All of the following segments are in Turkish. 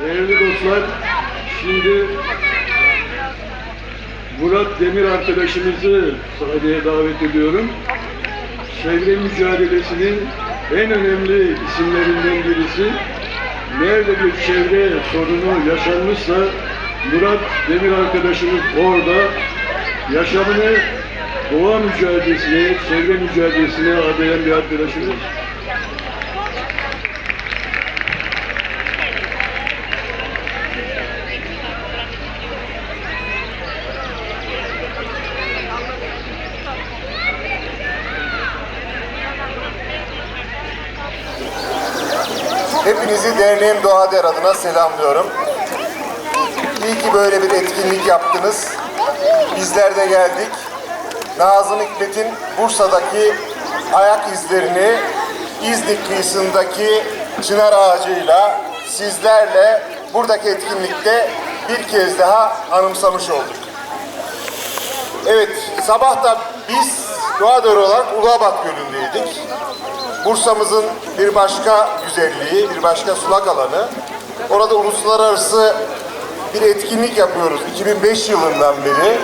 Değerli dostlar, şimdi Murat Demir arkadaşımızı sahneye davet ediyorum. Çevre mücadelesinin en önemli isimlerinden birisi. Nerede bir çevre sorunu yaşanmışsa Murat Demir arkadaşımız orada yaşamını doğa mücadelesine, çevre mücadelesine adayan bir arkadaşımız. Hepinizi derneğim Doğa Der adına selamlıyorum. İyi ki böyle bir etkinlik yaptınız. Bizler de geldik. Nazım Hikmet'in Bursa'daki ayak izlerini İznik kıyısındaki çınar ağacıyla sizlerle buradaki etkinlikte bir kez daha anımsamış olduk. Evet, sabah da biz Doğa Der olarak Uluabat Gölü'ndeydik. Bursa'mızın bir başka güzelliği, bir başka sulak alanı. Orada uluslararası bir etkinlik yapıyoruz 2005 yılından beri.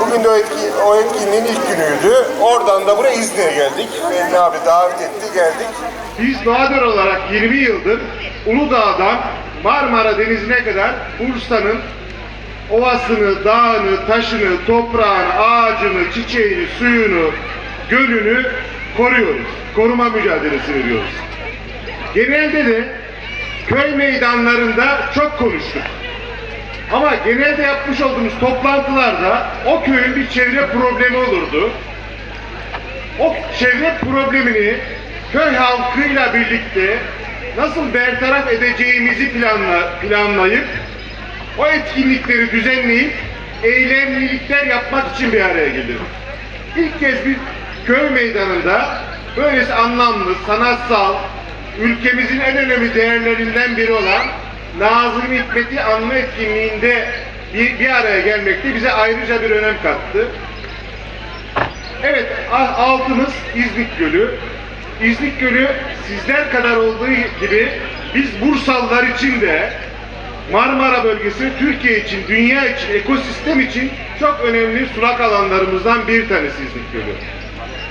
Bugün de o, etki, o etkinliğin ilk günüydü. Oradan da buraya İzmir'e geldik. Fehmi abi davet etti, geldik. Biz Doğadır olarak 20 yıldır Uludağ'dan Marmara Denizi'ne kadar Bursa'nın ovasını, dağını, taşını, toprağını, ağacını, çiçeğini, suyunu, gölünü koruyoruz. Koruma mücadelesi veriyoruz. Genelde de köy meydanlarında çok konuştuk. Ama genelde yapmış olduğumuz toplantılarda o köyün bir çevre problemi olurdu o çevre problemini köy halkıyla birlikte nasıl bertaraf edeceğimizi planla, planlayıp o etkinlikleri düzenleyip eylemlilikler yapmak için bir araya gelirdik. İlk kez bir köy meydanında böylesi anlamlı, sanatsal, ülkemizin en önemli değerlerinden biri olan Nazım Hikmet'i anma etkinliğinde bir, bir araya gelmekte bize ayrıca bir önem kattı. Evet, altımız İznik Gölü. İznik Gölü sizler kadar olduğu gibi biz Bursalılar için de Marmara bölgesi Türkiye için, dünya için, ekosistem için çok önemli sulak alanlarımızdan bir tanesi İznik Gölü.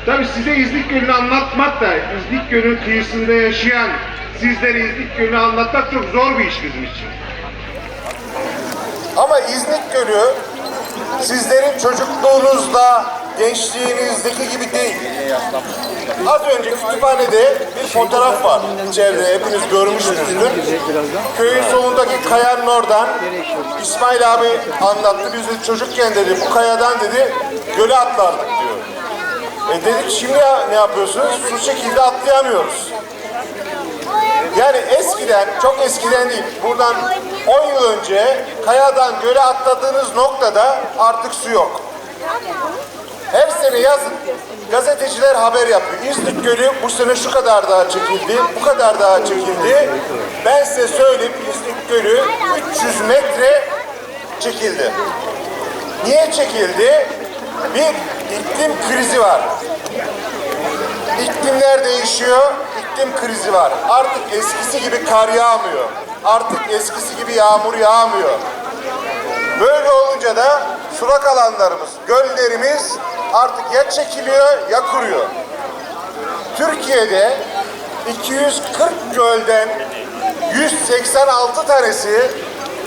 Tabii size İznik Gölü'nü anlatmak da, İznik Gölü'nün kıyısında yaşayan sizlere İznik Gölü'nü anlatmak çok zor bir iş bizim için. Ama İznik Gölü sizlerin çocukluğunuzda, gençliğinizdeki gibi değil. Az önce kütüphanede bir fotoğraf var. Çevre hepiniz görmüşsünüzdür. Köyün solundaki kayanın oradan İsmail abi anlattı. Biz de çocukken dedi bu kayadan dedi göle atlardık. E dedik şimdi ne yapıyorsunuz? Su şekilde atlayamıyoruz. Yani eskiden, çok eskiden değil, buradan 10 yıl önce kayadan göle atladığınız noktada artık su yok. Her sene yazın gazeteciler haber yapıyor. İznik Gölü bu sene şu kadar daha çekildi, bu kadar daha çekildi. Ben size söyleyeyim İznik Gölü 300 metre çekildi. Niye çekildi? Bir iklim krizi var. İklimler değişiyor, iklim krizi var. Artık eskisi gibi kar yağmıyor. Artık eskisi gibi yağmur yağmıyor. Böyle olunca da sulak alanlarımız, göllerimiz artık ya çekiliyor ya kuruyor. Türkiye'de 240 gölden 186 tanesi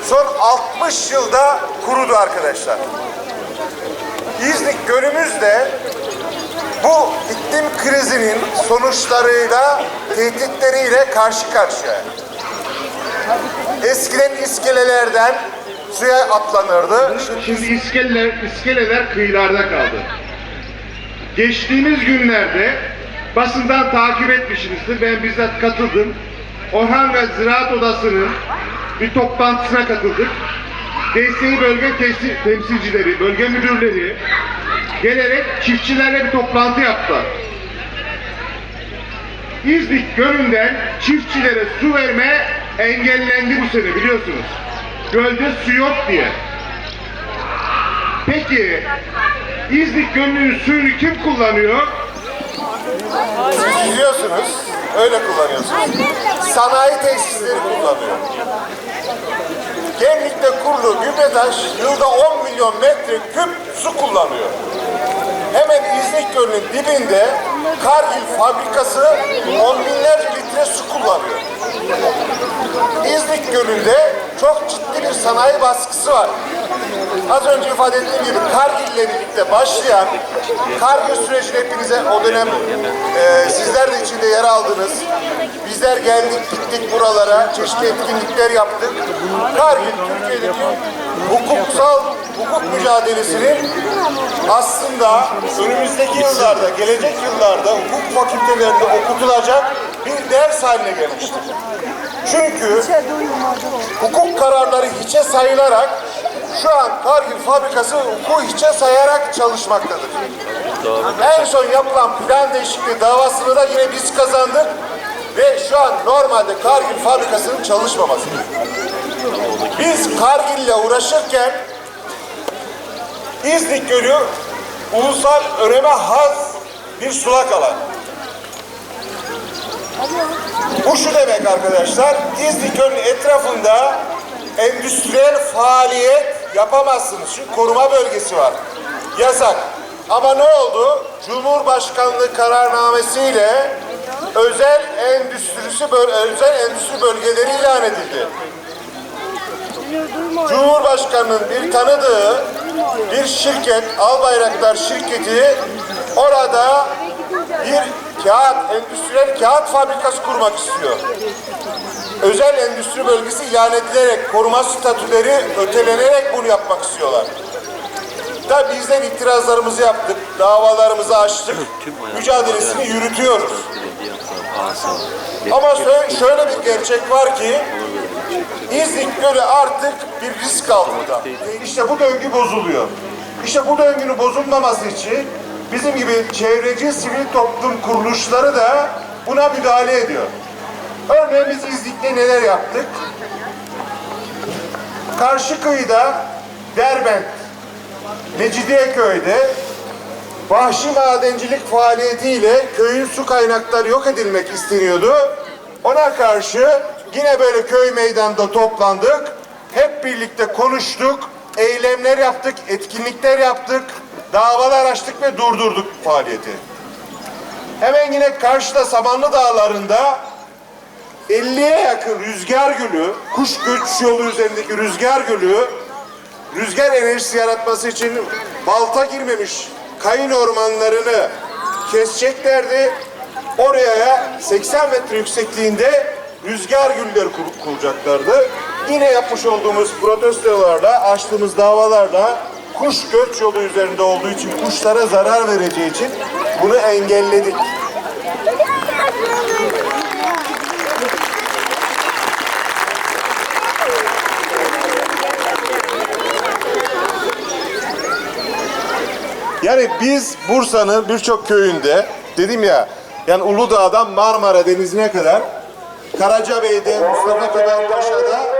son 60 yılda kurudu arkadaşlar. İznik Gölümüz de bu iklim krizinin sonuçlarıyla, tehditleriyle karşı karşıya. Eskiden iskelelerden suya atlanırdı. Şimdi iskeleler, iskeleler kıyılarda kaldı. Geçtiğimiz günlerde basından takip etmişsinizdir. Ben bizzat katıldım. Orhan ve Ziraat Odası'nın bir toplantısına katıldık. DSİ bölge temsil- temsilcileri, bölge müdürleri gelerek çiftçilerle bir toplantı yaptılar. İznik Gölü'nden çiftçilere su verme engellendi bu sene biliyorsunuz. Gölde su yok diye. Peki İznik Gölü'nün suyunu kim kullanıyor? Biliyorsunuz, öyle kullanıyorsunuz. Sanayi tesisleri kullanıyor. Kumru Gübretaş yılda 10 milyon metreküp su kullanıyor. Hemen İznik Gölü'nün dibinde Kargil fabrikası on binlerce litre su kullanıyor. İznik Gölü'nde çok ciddi bir sanayi baskısı var. Az önce ifade ettiğim gibi Kargil ile birlikte başlayan Kargil sürecini hepinize o dönem e, sizler de içinde yer aldınız. Bizler geldik gittik buralara, çeşitli etkinlikler yaptık. Kargil Türkiye'deki hukuksal hukuk mücadelesinin aslında önümüzdeki yıllarda, gelecek yıllarda hukuk fakültelerinde okutulacak bir ders haline gelmiştir. Çünkü hukuk kararları hiçe sayılarak şu an Kargil fabrikası hukuku hiçe sayarak çalışmaktadır. En son yapılan plan değişikliği davasını da yine biz kazandık ve şu an normalde Kargil fabrikasının çalışmaması. Biz Kargil ile uğraşırken İznik Gölü ulusal öneme has bir sulak alan. Bu şu demek arkadaşlar, İznik Gölü'nün etrafında endüstriyel faaliyet yapamazsınız. Çünkü koruma bölgesi var. Yasak. Ama ne oldu? Cumhurbaşkanlığı kararnamesiyle özel endüstrisi özel endüstri bölgeleri ilan edildi. Cumhurbaşkanının bir tanıdığı bir şirket, Albayraktar şirketi orada bir kağıt, endüstriyel kağıt fabrikası kurmak istiyor. Özel endüstri bölgesi ilan edilerek, koruma statüleri ötelenerek bunu yapmak istiyorlar. Tabi bizler itirazlarımızı yaptık, davalarımızı açtık, mücadelesini yürütüyoruz. Ama şöyle, şöyle bir gerçek var ki, İznik Gölü artık bir risk altında. İşte bu döngü bozuluyor. İşte bu döngünün bozulmaması için bizim gibi çevreci sivil toplum kuruluşları da buna müdahale ediyor. Örneğin biz İznik'te neler yaptık? Karşı kıyıda Derbent, Mecidiyeköy'de vahşi madencilik faaliyetiyle köyün su kaynakları yok edilmek isteniyordu. Ona karşı yine böyle köy meydanda toplandık. Hep birlikte konuştuk, eylemler yaptık, etkinlikler yaptık, davalar açtık ve durdurduk faaliyeti. Hemen yine karşıda Samanlı Dağları'nda 50'ye yakın rüzgar gülü, kuş göç yolu üzerindeki rüzgar gülü, rüzgar enerjisi yaratması için balta girmemiş kayın ormanlarını keseceklerdi. Oraya 80 metre yüksekliğinde rüzgar gülleri kur- kuracaklardı. Yine yapmış olduğumuz protestolarla, açtığımız davalarla kuş göç yolu üzerinde olduğu için kuşlara zarar vereceği için bunu engelledik. Yani biz Bursa'nın birçok köyünde dedim ya yani Uludağ'dan Marmara Denizi'ne kadar Karacabey'de, Mustafa Kemal Paşa'da